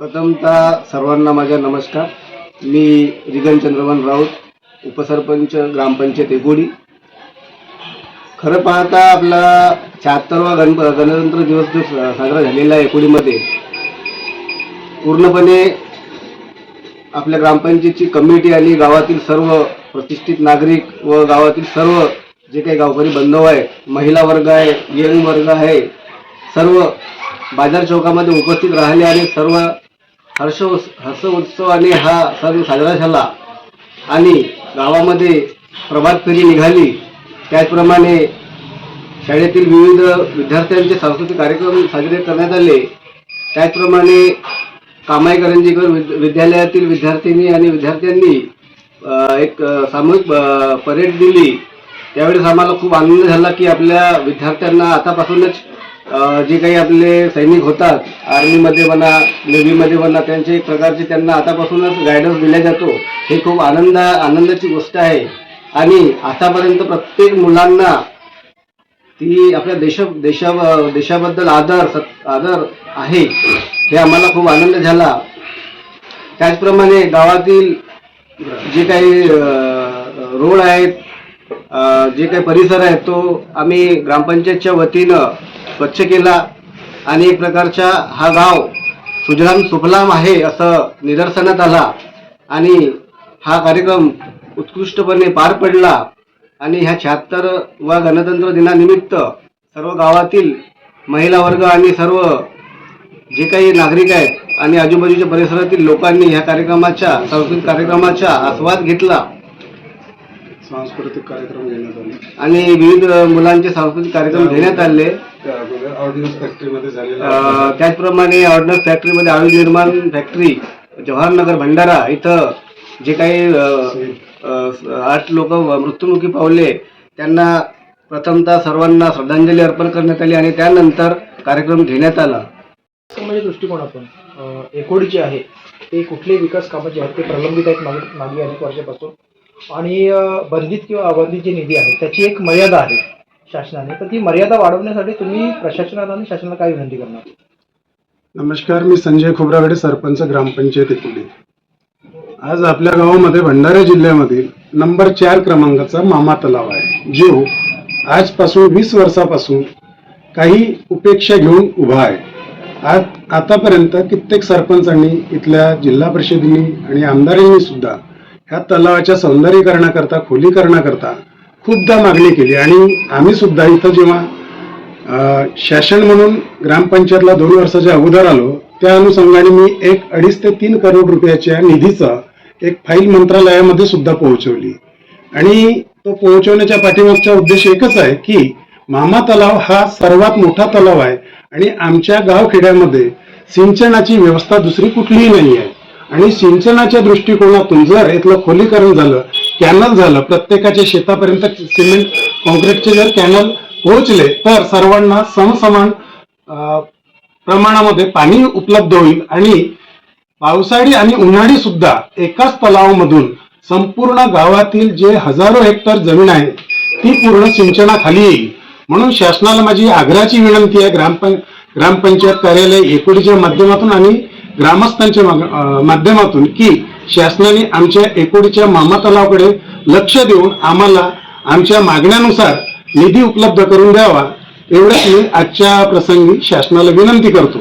प्रथमतः सर्वांना माझा नमस्कार. मी रिगन चंद्रवन राऊत उपसरपंच ग्रामपंचायत एकोडी. खरं पाहता आपला शहात्तरवा गण गणतंत्र दिवस जो साजरा झालेला आहे एकोडीमध्ये पूर्णपणे आपल्या ग्रामपंचायतची कमिटी आणि गावातील सर्व प्रतिष्ठित नागरिक व गावातील सर्व जे काही गावकरी बांधव आहे महिला वर्ग आहे यंग वर्ग आहे सर्व बाजार चौकामध्ये उपस्थित राहिले आणि सर्व हर्ष हर्ष उत्सवाने हा सण साजरा झाला. आणि गावामध्ये प्रभात फेरी निघाली. त्याचप्रमाणे शाळेतील विविध विद्यार्थ्यांचे सांस्कृतिक कार्यक्रम साजरे करण्यात आले. त्याचप्रमाणे कामाई करंजीकर विद्यालयातील विद्यार्थिनी आणि विद्यार्थ्यांनी एक सामूहिक परेड दिली. त्यावेळेस आम्हाला खूप आनंद झाला की आपल्या विद्यार्थ्यांना आतापासूनच जे काही आपले सैनिक होतात आर्मीमध्ये म्हणा नेव्हीमध्ये म्हणा त्यांचे एक प्रकारचे त्यांना आतापासूनच गायडन्स दिला जातो. हे खूप आनंद आनंदाची गोष्ट आहे. आणि आतापर्यंत प्रत्येक मुलांना ती आपल्या देश देशा देशाबद्दल आदर सत आदर आहे हे आम्हाला खूप आनंद झाला. त्याचप्रमाणे गावातील जे काही रोड आहेत जे काही परिसर आहे तो आम्ही ग्रामपंचायतच्या वतीनं स्वच्छ केला आणि एक प्रकारचा हा गाव सुजलाम सुफलाम आहे असं निदर्शनात आला. आणि हा कार्यक्रम उत्कृष्टपणे पार पडला. आणि ह्या शहात्तर व गणतंत्र दिनानिमित्त सर्व गावातील महिला वर्ग आणि सर्व जे काही नागरिक आहेत आणि आजूबाजूच्या परिसरातील लोकांनी ह्या कार्यक्रमाच्या सांस्कृतिक कार्यक्रमाचा आस्वाद घेतला. सांस्कृतिक कार्यक्रम घेण्यात आले. आणि विविध मुलांचे सांस्कृतिक कार्यक्रम घेण्यात आले. ऑर्डिनन्स फॅक्टरीमध्ये झालेला अ, त्याचप्रमाणे ऑर्डनन्स फॅक्टरीमध्ये आयुध निर्माण फॅक्टरी जवाहरनगर भंडारा इथं जे काही अ, अ, आठ लोक मृत्युमुखी पावले त्यांना प्रथमतः सर्वांना श्रद्धांजली अर्पण करण्यात आली आणि त्यानंतर कार्यक्रम घेण्यात आला. समाजाच्या दृष्टिकोनातून अ, एकोडी आहे. ते कुठलेही विकास कामं जे आहेत ते प्रलंबित आहेत मागे मागे अनेक वर्षापासून. आणि अ, बंधित किंवा अबंधित जी निधी आहे त्याची एक मर्यादा आहे शासनाने. तर ती मर्यादा वाढवण्यासाठी तुम्ही प्रशासनाला आणि शासनाला काय विनंती करणार? नमस्कार मी संजय खोब्रागडे सरपंच ग्रामपंचायत एकुडी आज आपल्या गावामध्ये भंडारा जिल्ह्यामधील नंबर चार क्रमांकाचा मामा तलाव आहे जो आजपासून वीस वर्षापासून काही उपेक्षा घेऊन उभा आहे. आज आतापर्यंत कित्येक सरपंचांनी इथल्या जिल्हा परिषदेनी आणि आमदारांनी सुद्धा ह्या तलावाच्या सौंदर्यीकरणाकरता खोलीकरणाकरता खूपदा मागणी केली. आणि आम्ही सुद्धा इथं जेव्हा शासन म्हणून ग्रामपंचायतला दोन वर्षाच्या अगोदर आलो त्या अनुषंगाने मी एक अडीच ते तीन करोड रुपयाच्या निधीचं एक फाईल मंत्रालयामध्ये सुद्धा पोहोचवली. आणि तो पोहोचवण्याच्या पाठीमागचा उद्देश एकच आहे की मामा तलाव हा सर्वात मोठा तलाव आहे आणि आमच्या गावखेड्यामध्ये सिंचनाची व्यवस्था दुसरी कुठलीही नाही आहे. आणि सिंचनाच्या दृष्टिकोनातून जर इथलं खोलीकरण झालं कॅनल झालं प्रत्येकाच्या शेतापर्यंत सिमेंट कॉन्क्रीटचे जर कॅनल पोहोचले तर सर्वांना समसमान प्रमाणामध्ये पाणी उपलब्ध होईल आणि पावसाळी आणि उन्हाळी सुद्धा एकाच तलावामधून संपूर्ण गावातील जे हजारो हेक्टर जमीन आहे ती पूर्ण सिंचनाखाली येईल. म्हणून शासनाला माझी आग्रहाची विनंती आहे ग्रामपं ग्रामपंचायत कार्यालय एकोडीच्या माध्यमातून आणि ग्रामस्थांच्या माग- माध्यमातून की शासनाने आमच्या एकोडीच्या मामा तलावाकडे लक्ष देऊन आम्हाला आमच्या मागण्यानुसार निधी उपलब्ध करून द्यावा एवढंच मी आजच्या प्रसंगी शासनाला विनंती करतो.